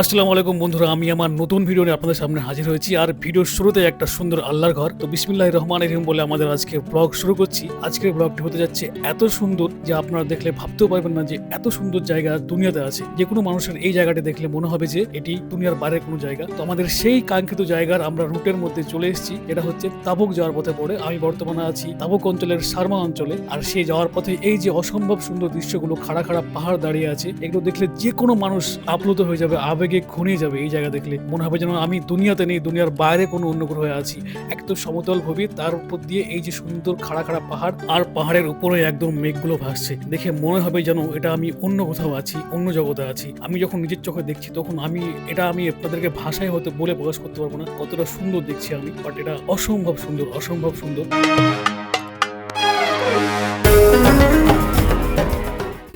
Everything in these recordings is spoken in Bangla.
আসসালামু আলাইকুম বন্ধুরা, আমি আমার নতুন ভিডিও নিয়ে আপনাদের সামনে হাজির হয়েছি। আর ভিডিওর শুরুতে একটা সুন্দর আল্লাহর ঘর। তো বিসমিল্লাহ রহমান রহিম বলে আমাদের আজকে ব্লগ শুরু করছি। আজকের ব্লগটি হতে যাচ্ছে এত সুন্দর যে আপনারা দেখলে ভাবতেও পারবেন না যে এত সুন্দর জায়গা দুনিয়াতে আছে। যে কোনো মানুষের এই জায়গাটি দেখলে মনে হবে যে এটি দুনিয়ার বাইরের কোনো জায়গা। তো আমাদের সেই কাঙ্ক্ষিত জায়গার আমরা রুটের মধ্যে চলে এসেছি এটা হচ্ছে তাবুক যাওয়ার পথে পড়ে। আমি বর্তমানে আছি তাবুক অঞ্চলের সারমা অঞ্চলে। আর সেই যাওয়ার পথে এই যে অসম্ভব সুন্দর দৃশ্যগুলো, খাড়া খাড়া পাহাড় দাঁড়িয়ে আছে, এগুলো দেখলে যে কোনো মানুষ আপ্লুত হয়ে যাবে আবেগে। ঘনিয়ে যাবে এই জায়গা দেখলে। মনে হবে যেন আমি দুনিয়াতে নেই, দুনিয়ার বাইরে কোনো অন্য গ্রহে আছি। এক তো সমতল ভূমি, তার উপর দিয়ে এই যে সুন্দর খাড়া খাড়া পাহাড়, আর পাহাড়ের উপরে একদম মেঘগুলো ভাসছে। দেখে মনে হবে যেন এটা আমি অন্য কোথাও আছি, অন্য জগতে আছি। আমি যখন নিজের চোখে দেখছি, তখন আমি, এটা আমি আপনাদেরকে ভাষায় হয়তো বলে প্রকাশ করতে পারব না, কতটা সুন্দর দেখছি আমি বাট এটা অসম্ভব সুন্দর অসম্ভব সুন্দর।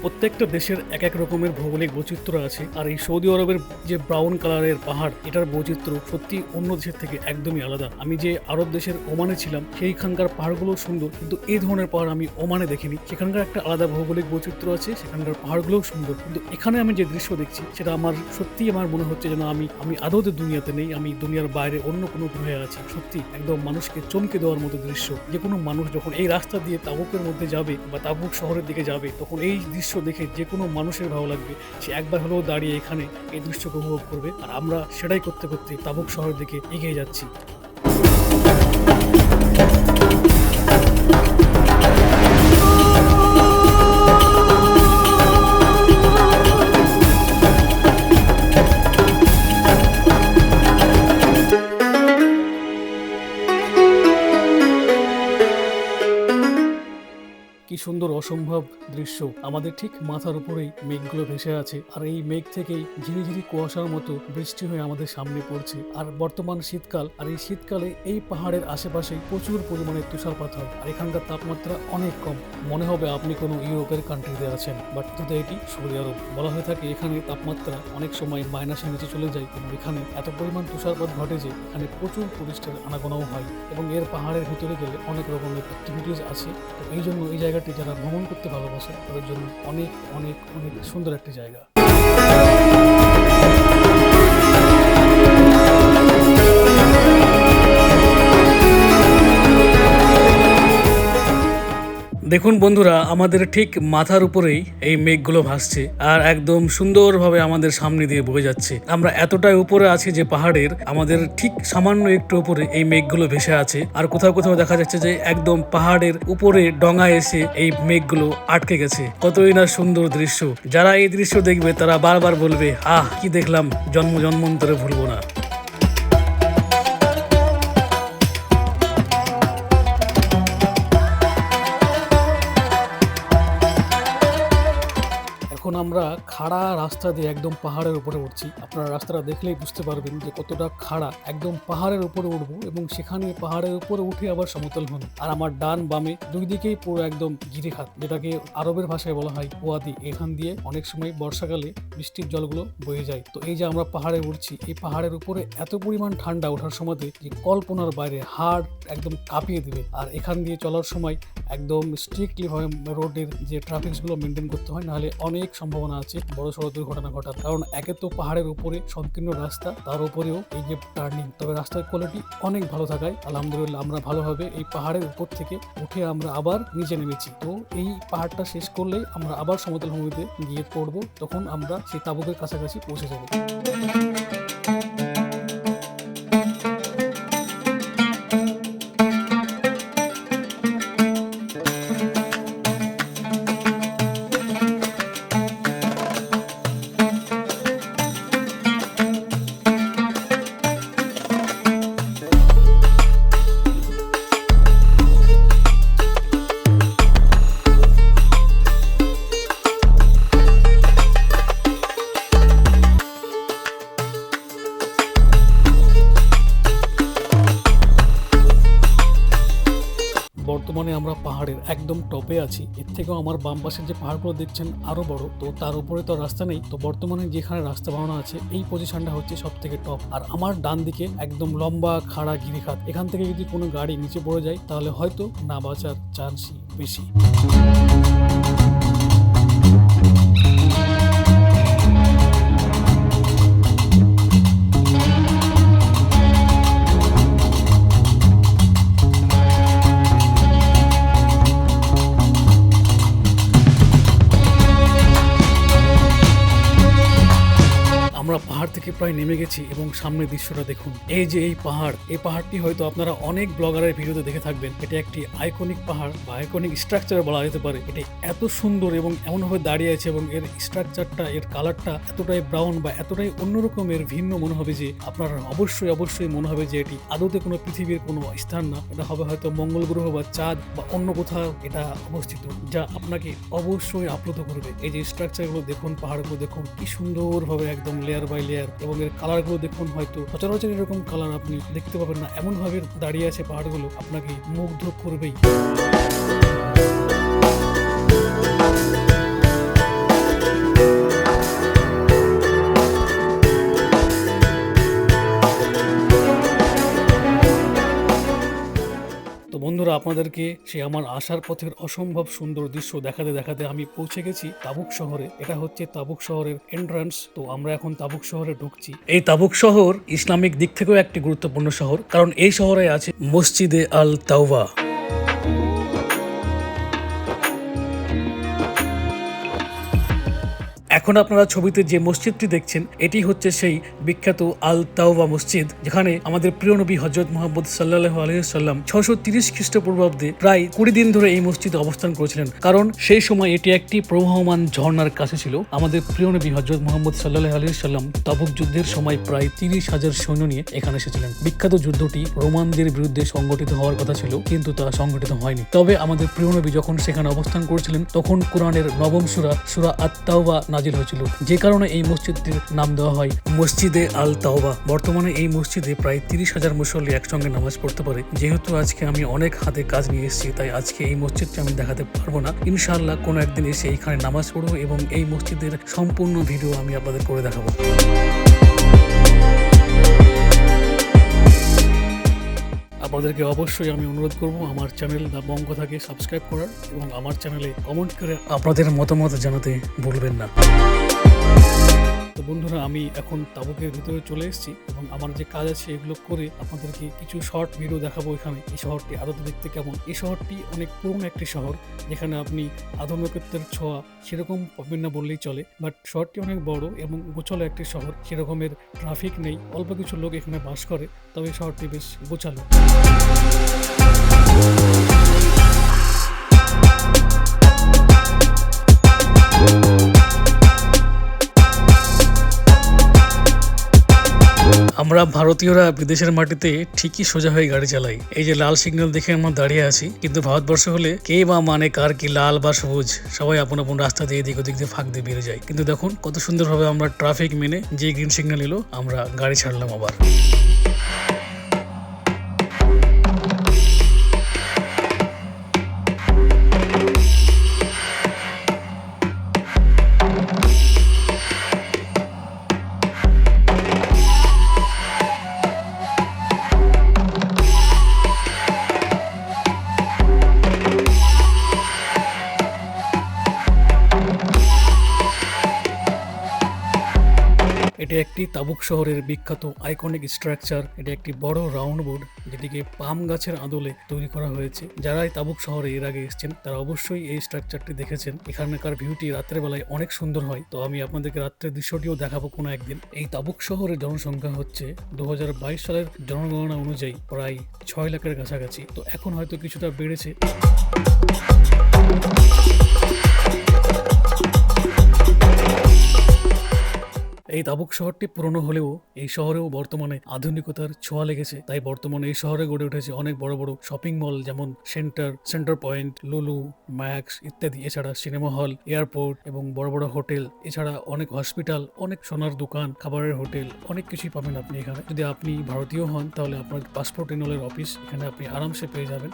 প্রত্যেকটা দেশের এক এক রকমের ভৌগোলিক বৈচিত্র্য আছে, আর এই সৌদি আরবের যে ব্রাউন কালারের পাহাড়, এটার বৈচিত্র্য সত্যি অন্য দেশের থেকে একদমই আলাদা। আমি যে আরব দেশের ওমানে ছিলাম, সেইখানকার পাহাড়গুলো সুন্দর, কিন্তু এই ধরনের পাহাড় আমি ওমানে দেখিনি। সেখানকার একটা আলাদা ভৌগোলিক বৈচিত্র্য আছে, সেখানকার পাহাড়গুলোও সুন্দর, কিন্তু এখানে আমি যে দৃশ্য দেখছি, সেটা আমার সত্যি আমার মনে হচ্ছে যেন আমি আমি আদৌতে দুনিয়াতে নেই, আমি দুনিয়ার বাইরে অন্য কোনো গ্রহে আছি। সত্যি, একদম মানুষকে চমকে দেওয়ার মতো দৃশ্য। যে কোনো মানুষ যখন এই রাস্তা দিয়ে তাবুকের মধ্যে যাবে বা তাবুক শহরের দিকে যাবে, তখন এই দৃশ্য দেখে যে কোনো মানুষের ভালো লাগবে। সে একবার হলেও দাঁড়িয়ে এখানে এই দৃশ্য উপভোগ করবে আর আমরা সেটাই করতে করতে তাবুক শহরের দিকে এগিয়ে যাচ্ছি। অসম্ভব দৃশ্য। আমাদের ঠিক মাথার উপরেই মেঘগুলো ভেসে আছে। আর এই মেঘ থেকেই ঝিরিঝিরি কুয়াশার মতো বৃষ্টি হয়ে আমাদের সামনে পড়ছে। আর বর্তমান শীতকাল, আর এই শীতকালে এই পাহাড়ের আশেপাশে প্রচুর পরিমাণে তুষারপাত হয়। আর এখানকার তাপমাত্রা অনেক কম। মনে হবে আপনি কোনো ইউরোপের কান্ট্রিতে আছেন। বাট কিন্তু এটি সৌদি আরব। বলা হয়ে থাকে এখানে তাপমাত্রা অনেক সময় মাইনাসের নিচে চলে যায়। এবং এখানে এত পরিমাণ তুষারপাত ঘটে যে এখানে প্রচুর টুরিস্টের আনাগোনাও হয়। এবং এর পাহাড়ের ভিতরে গেলে অনেক রকমের অ্যাক্টিভিটিস আছে। এই জন্য এই জায়গাটি যারা ভ্রমণ করতে ভালোবাসে তাদের জন্য অনেক অনেক অনেক সুন্দর একটি জায়গা। দেখুন বন্ধুরা, আমাদের ঠিক মাথার উপরেই এই মেঘগুলো ভাসছে আর একদম সুন্দরভাবে আমাদের সামনে দিয়ে বয়ে যাচ্ছে। আমরা এতটাই উপরে আছি যে পাহাড়ের আমাদের ঠিক সামান্য একটু উপরে এই মেঘগুলো ভেসে আছে আর কোথাও কোথাও দেখা যাচ্ছে যে একদম পাহাড়ের উপরে ডঙা এসে এই মেঘগুলো আটকে গেছে। কতই না সুন্দর দৃশ্য। যারা এই দৃশ্য দেখবে তারা বারবার বলবে, আহ, কি দেখলাম জন্ম জন্মান্তরে ভুলবো না। আমরা খাড়া রাস্তা দিয়ে একদম পাহাড়ের উপরে উঠছি। আপনারা রাস্তাটা দেখলেই বুঝতে পারবেন যে কতটা খাড়া। একদম পাহাড়ের উপরে উঠবো এবং সেখানে পাহাড়ের উপরে উঠে আবার সমতল ভূমি আর আমার ডান বামে দুই দিকেই পুরো একদম গিরিখাত যেটাকে আরবের ভাষায় বলা হয় ওয়াদি। এখান দিয়ে অনেক সময় বর্ষাকালে বৃষ্টির জলগুলো বয়ে যায়। তো এই যে আমরা পাহাড়ে উঠছি, এই পাহাড়ের উপরে এত পরিমাণ ঠান্ডা ওঠার সময় যে কল্পনার বাইরে হাড় একদম কাঁপিয়ে দিবে। আর এখান দিয়ে চলার সময় একদম স্ট্রিক্টলি ভাবে রোডের যে ট্রাফিকসগুলো মেনটেন করতে হয়, নাহলে অনেক সম্ভাবনা আছে, বড় সড়ো দুর্ঘটনা ঘটার। কারণ একে তো পাহাড়ের উপরে সংকীর্ণ রাস্তা, তার উপরেও এই যে টার্নিং তবে রাস্তার কোয়ালিটি অনেক ভালো থাকায়, আলহামদুলিল্লাহ আমরা ভালোভাবে এই পাহাড়ের উপর থেকে উঠে আমরা আবার নিচে নেমেছি। তো এই পাহাড়টা শেষ করলেই আমরা আবার সমতল ভূমিতে গিয়ে পড়ব, তখন আমরা সেই তাবুকের কাছাকাছি পৌঁছে যাব। বর্তমানে আমরা পাহাড়ের একদম টপে আছি। এর থেকেও আমার বাম পাশের যে পাহাড়গুলো দেখছেন আরও বড়, তো তার উপরে তো রাস্তা নেই। তো বর্তমানে যেখানে রাস্তা বানানো আছে, এই পজিশনটা হচ্ছে সব থেকে টপ আর আমার ডান দিকে একদম লম্বা, খাড়া গিরিখাত। এখান থেকে যদি কোনো গাড়ি নিচে পড়ে যায়, তাহলে হয়তো না বাঁচার চান্সই বেশি। প্রায় নেমে গেছি এবং সামনের দৃশ্যটা দেখুন। এই যে এই পাহাড়, এই পাহাড়টি হয়তো আপনারা অনেক ব্লগারের ভিডিওতে দেখে থাকবেন। এটা একটি আইকনিক পাহাড় বা আইকনিক স্ট্রাকচার বলা যেতে পারে। এটি এত সুন্দর এবং এমনভাবে দাঁড়িয়ে আছে এবং এর স্ট্রাকচারটা এর কালারটা এতটাই ব্রাউন বা এতটাই অন্যরকম এর ভিন্ন মনে হবে যে, আপনার অবশ্যই অবশ্যই মনে হবে যে, এটি আদতে কোনো পৃথিবীর কোনো স্থান না। এটা হবে হয়তো মঙ্গল গ্রহ বা চাঁদ বা অন্য কোথাও এটা অবস্থিত, যা আপনাকে অবশ্যই আপ্লুত করবে। এই যে স্ট্রাকচারগুলো দেখুন, পাহাড়গুলো দেখুন, কি সুন্দরভাবে একদম লেয়ার বাই লেয়ার এবং এর কালারগুলো দেখুন হয়তো। সচরাচর এরকম কালার আপনি দেখতে পাবেন না। এমনভাবে দাঁড়িয়ে আছে পাহাড়গুলো, আপনাকে মুগ্ধ করবেই। আপনাদেরকে সে আমার আসার পথের অসম্ভব সুন্দর দৃশ্য দেখাতে দেখাতে আমি পৌঁছে গেছি তাবুক শহরে। এটা হচ্ছে তাবুক শহরের এন্ট্রান্স তো আমরা এখন তাবুক শহরে ঢুকছি। এই তাবুক শহর ইসলামিক দিক থেকেও একটি গুরুত্বপূর্ণ শহর। কারণ এই শহরে আছে মসজিদে আল তাওবা এখন আপনারা ছবিতে যে মসজিদটি দেখছেন, এটি হচ্ছে সেই বিখ্যাত আল তাওবা মসজিদ, যেখানে আমাদের প্রিয় নবী হজরত মোহাম্মদ সাল্লাহ আলহিসাল্লাম ছশো তিরিশ খ্রিস্টপূর্বাব্দে প্রায় কুড়ি দিন ধরে এই মসজিদে অবস্থান করেছিলেন। কারণ সেই সময় এটি একটি প্রবাহমান ঝর্ণার কাছে ছিল। আমাদের প্রিয় নবী হজরত মোহাম্মদ সাল্লাহ আলহিসাল্লাম তাবুক যুদ্ধের সময় প্রায় তিরিশ হাজার সৈন্য নিয়ে এখানে এসেছিলেন। বিখ্যাত যুদ্ধটি রোমানদের বিরুদ্ধে সংগঠিত হওয়ার কথা ছিল, কিন্তু তা সংগঠিত হয়নি। তবে আমাদের প্রিয় নবী যখন সেখানে অবস্থান করেছিলেন, তখন কোরআনের নবম সুরা সুরা আত্মাওবা নাজিল হয়েছিল। যে কারণে এই মসজিদটির নাম দেওয়া হয় মসজিদে আল তাওবা। বর্তমানে এই মসজিদে প্রায় তিরিশ হাজার মুসল্লি একসঙ্গে নামাজ পড়তে পারে। যেহেতু আজকে আমি অনেক হাতে কাজ নিয়ে এসেছি, তাই আজকে এই মসজিদটি আমি দেখাতে পারব না। ইনশাআল্লাহ কোনো একদিন এসে এইখানে নামাজ পড়ব এবং এই মসজিদের সম্পূর্ণ ভিডিও আমি আপনাদের করে দেখাবো। আপনাদেরকে অবশ্যই আমি অনুরোধ করব আমার চ্যানেল দা বঙ্গ থাকে সাবস্ক্রাইব করার এবং আমার চ্যানেলে কমেন্ট করে আপনাদের মতামত জানাতে ভুলবেন না। বন্ধুরা, আমি এখন তাবুকের ভিতরে চলে এসেছি এবং আমার যে কাজ আছে এগুলো করে আপনাদেরকে কিছু শর্ট ভিডিও দেখাবো এখানে। এই শহরটি আদতে দেখতে কেমন? এই শহরটি অনেক পুরনো একটি শহর, যেখানে আপনি আধুনিকত্বের ছোঁয়া সেরকম পাবেন না বললেই চলে। বাট শহরটি অনেক বড় এবং গোছালো একটি শহর, সেরকমের ট্রাফিক নেই। অল্প কিছু লোক এখানে বাস করে, তবে শহরটি বেশ গোছালো। আমরা ভারতীয়রা বিদেশের মাটিতে ঠিকই সোজা হয়ে গাড়ি চালাই। এই যে লাল সিগন্যাল দেখে আমরা দাঁড়িয়ে আছি, কিন্তু ভারতবর্ষ হলে কে বা মানে কার কি লাল বা সবুজ, সবাই আপন আপন রাস্তা দিয়ে এদিক ওদিক দিয়ে ফাঁক দিয়ে বেড়ে যায়। কিন্তু দেখুন, কত সুন্দরভাবে আমরা ট্রাফিক মেনে যে গ্রিন সিগন্যাল এলো, আমরা গাড়ি ছাড়লাম আবার। এটি একটি তাবুক শহরের বিখ্যাত আইকনিক স্ট্রাকচার। এটি একটি বড় রাউন্ড বোর্ড যেটিকে পাম গাছের আদলে তৈরি করা হয়েছে। যারা এই তাবুক শহরে এর আগে এসেছেন, তারা অবশ্যই এই স্ট্রাকচারটি দেখেছেন। এখানকার ভিউটি রাত্রের বেলায় অনেক সুন্দর হয়। তো আমি আপনাদেরকে রাত্রের দৃশ্যটিও দেখাবো কোনো একদিন। এই তাবুক শহরের জনসংখ্যা হচ্ছে দু হাজার বাইশ সালের জনগণনা অনুযায়ী প্রায় ছয় লাখের কাছাকাছি। তো এখন হয়তো কিছুটা বেড়েছে। এই তাবুক শহরটি পুরনো হলেও এই শহরেও বর্তমানে আধুনিকতার ছোঁয়া লেগেছে। তাই বর্তমানে এই শহরে গড়ে উঠেছে অনেক বড় বড় শপিং মল যেমন centre centre point, Lulu, Max ইত্যাদি। এছাড়া সিনেমা হল, এয়ারপোর্ট এবং বড় বড় হোটেল। এছাড়া অনেক হসপিটাল, অনেক সোনার দোকান, খাবারের হোটেল, অনেক কিছুই পাবেন আপনি এখানে। যদি আপনি ভারতীয় হন তাহলে আপনার পাসপোর্ট রেনুয়ালের অফিস এখানে আপনি আরামসে পেয়ে যাবেন।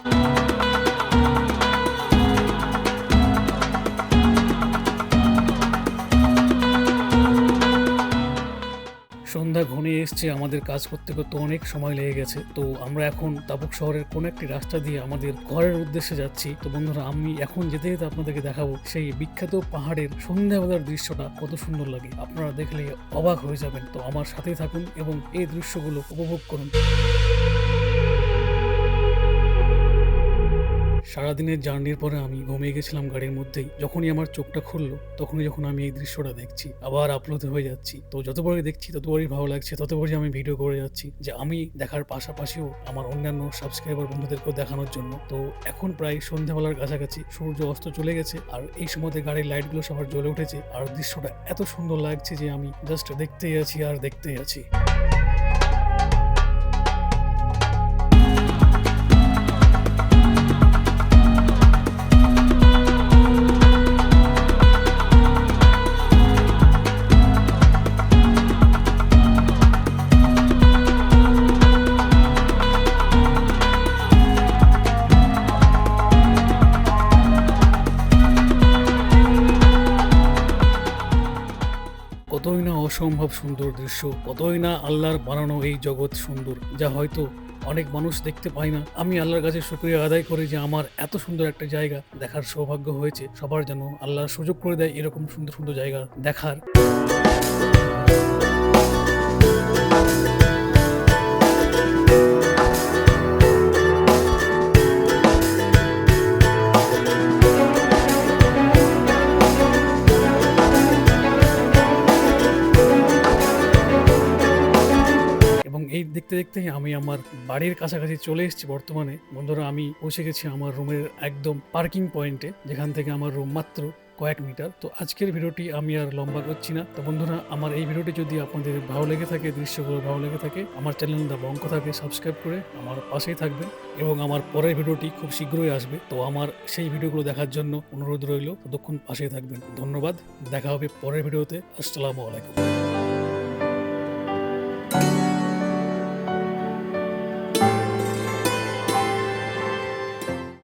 সন্ধ্যা ঘনিয়ে এসছে, আমাদের কাজ করতে করতে অনেক সময় লেগে গেছে। তো আমরা এখন তাবুক শহরের কোন একটি রাস্তা দিয়ে আমাদের ঘরের উদ্দেশ্যে যাচ্ছি। তো বন্ধুরা, আমি এখন যেতে যেতে আপনাদেরকে দেখাবো সেই বিখ্যাত পাহাড়ের সন্ধ্যাবেলার দৃশ্যটা, কত সুন্দর লাগে। আপনারা দেখলে অবাক হয়ে যাবেন। তো আমার সাথেই থাকুন এবং এই দৃশ্যগুলো উপভোগ করুন। সারাদিনের জার্নির পরে আমি ঘুমিয়ে গেছিলাম গাড়ির মধ্যেই। যখনই আমার চোখটা খুললো, তখনই যখন আমি এই দৃশ্যটা দেখছি, আবার আপ্লুত হয়ে যাচ্ছি। তো যতবারই দেখছি ততবারই ভালো লাগছে ততবারই আমি ভিডিও করে যাচ্ছি যে আমি দেখার পাশাপাশিও আমার অন্যান্য সাবস্ক্রাইবার বন্ধুদেরকেও দেখানোর জন্য। তো এখন প্রায় সন্ধ্যাবেলার কাছাকাছি সূর্য অস্ত চলে গেছে আর এই সময়তে গাড়ির লাইটগুলো সবার জ্বলে উঠেছে। আর দৃশ্যটা এত সুন্দর লাগছে যে আমি জাস্ট দেখতেই আছি আর দেখতেই আছি। কতই না অসম্ভব সুন্দর দৃশ্য, কতই না আল্লাহর বানানো এই জগৎ সুন্দর, যা হয়তো অনেক মানুষ দেখতে পায় না। আমি আল্লাহর কাছে শুক্রিয়া আদায় করি যে আমার এত সুন্দর একটা জায়গা দেখার সৌভাগ্য হয়েছে। সবার যেন আল্লাহর সুযোগ করে দেয় এরকম সুন্দর সুন্দর জায়গা দেখার। দেখতেই আমি আমার বাড়ির কাছাকাছি চলে এসেছি বর্তমানে। বন্ধুরা, আমি পৌঁছে গেছি আমার রুমের একদম পার্কিং পয়েন্টে, যেখান থেকে আমার রুম মাত্র কয়েক মিটার। তো আজকের ভিডিওটি আমি আর লম্বা করছি না। তো বন্ধুরা, আমার এই ভিডিওটি যদি আপনাদের ভালো লেগে থাকে, দৃশ্যগুলো ভালো লেগে থাকে, আমার চ্যানেল দা বঙ্ক থাকে, সাবস্ক্রাইব করে আমার পাশেই থাকবেন এবং আমার পরের ভিডিওটি খুব শীঘ্রই আসবে। তো আমার সেই ভিডিওগুলো দেখার জন্য অনুরোধ রইল, ততক্ষণ পাশেই থাকবেন। ধন্যবাদ, দেখা হবে পরের ভিডিওতে। আসসালামু আলাইকুম।